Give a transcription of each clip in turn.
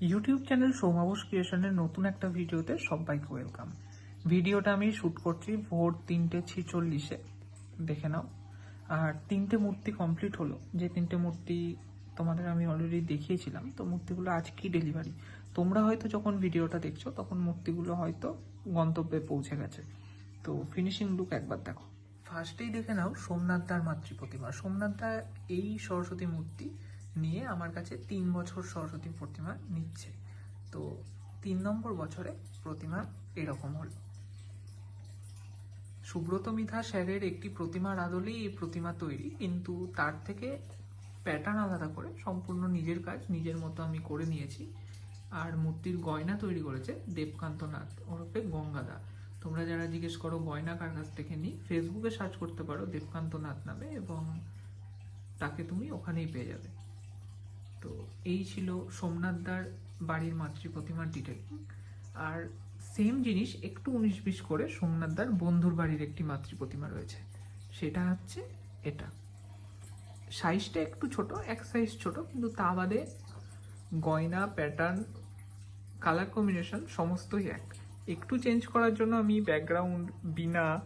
YouTube channel সৌমাবস ক্রিয়েশনের নতুন একটা ভিডিওতে সবাইকে ওয়েলকাম। ভিডিওটা আমি শ্যুট করছি ভোর তিনটে ছিচল্লিশে। দেখে নাও। আর তিনটে মূর্তি কমপ্লিট হলো। যে তিনটে মূর্তি তোমাদের আমি অলরেডি দেখিয়েছিলাম, তো মূর্তিগুলো আজকেই ডেলিভারি তোমরা হয়তো যখন ভিডিওটা দেখছ, তখন মূর্তিগুলো হয়তো গন্তব্যে পৌঁছে গেছে। তো ফিনিশিং লুক একবার দেখো। ফার্স্টেই দেখে নাও, সোমনাথ দার মাতৃ প্রতিমা সোমনাথ দা এই সরস্বতী মূর্তি নিয়ে আমার কাছে তিন বছর সরস্বতী প্রতিমা নিচ্ছে। তো তিন নম্বর বছরে প্রতিমা এরকম হলো। সুব্রত মিধা স্যারের একটি প্রতিমার আদলেই এই প্রতিমা তৈরি, কিন্তু তার থেকে প্যাটার্ন আলাদা করে সম্পূর্ণ নিজের কাজ, নিজের মতো আমি করে নিয়েছি। আর মূর্তির গয়না তৈরি করেছে দেবকান্ত নাথ ওরফে গঙ্গাদা তোমরা যারা জিজ্ঞেস করো গয়না কার কাছ থেকে নিই ফেসবুকে সার্চ করতে পারো দেবকান্ত নাথ নামে এবং তাকে তুমি ওখানেই পেয়ে যাবে। তো এই ছিল সোমনাথদার বাড়ির মাতৃ প্রতিমার ডিটেলিং আর সেম জিনিস একটু উনিশ বিশ করে সোমনাথদার বন্ধুর বাড়ির একটি মাতৃ প্রতিমা রয়েছে। সেটা হচ্ছে এটা। সাইজটা একটু ছোট, এক সাইজ ছোট, কিন্তু তা বাদে গয়না প্যাটার্ন কালার কম্বিনেশন সমস্তই এক। একটু চেঞ্জ করার জন্য আমি ব্যাকগ্রাউন্ড বিনা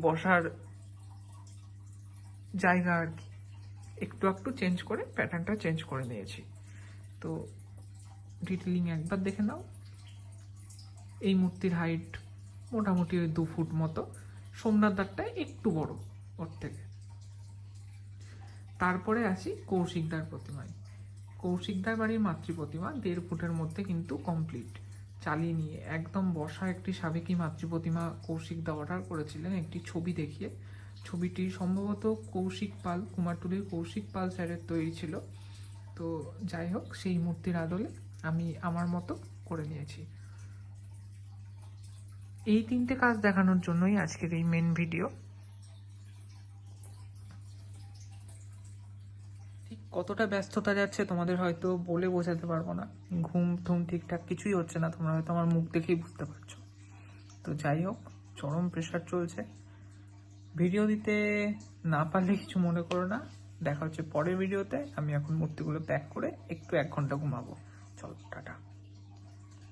বসার জায়গা আর কি। একটু একটু চেঞ্জ করে প্যাটার্নটা চেঞ্জ করে নিয়েছি। তো ডিটেলিং একবার দেখে নাও। এই মূর্তির হাইট মোটামুটি ওই দু ফুট মতো। সোমনাথ দারটা একটু বড় ওর থেকে। তারপরে আসি কৌশিকদার প্রতিমায়। কৌশিকদার বাড়ির মাতৃ প্রতিমা দেড় ফুটের মধ্যে কিন্তু কমপ্লিট চালিয়ে নিয়ে একদম বসা একটি সাবেকি মাতৃ প্রতিমা কৌশিকদা অর্ডার করেছিলেন একটি ছবি দেখিয়ে। ছবিটি সম্ভবত কৌশিক পাল কুমারটুলির কৌশিক পাল স্যারের তৈরি ছিল। তো যাই হোক, সেই মূর্তির আদলে আমি আমার মতো করে নিয়েছি। এই তিনটে কাজ দেখানোর জন্যই আজকের এই মেন ভিডিও কতটা ব্যস্ততা যাচ্ছে তোমাদের হয়তো বলে বোঝাতে পারব না। ঘুম থুম ঠিকঠাক কিছুই হচ্ছে না, তোমরা হয়তো আমার মুখ দেখেই বুঝতে পারছ। তো যাই হোক, চরম প্রেশার চলছে। ভিডিও দিতে না পারলে কিছু মনে করো না। দেখা হচ্ছে পরের ভিডিওতে। আমি এখন মূর্তিগুলো প্যাক করে একটু এক ঘণ্টা ঘুমাবো। চলো, টাটা।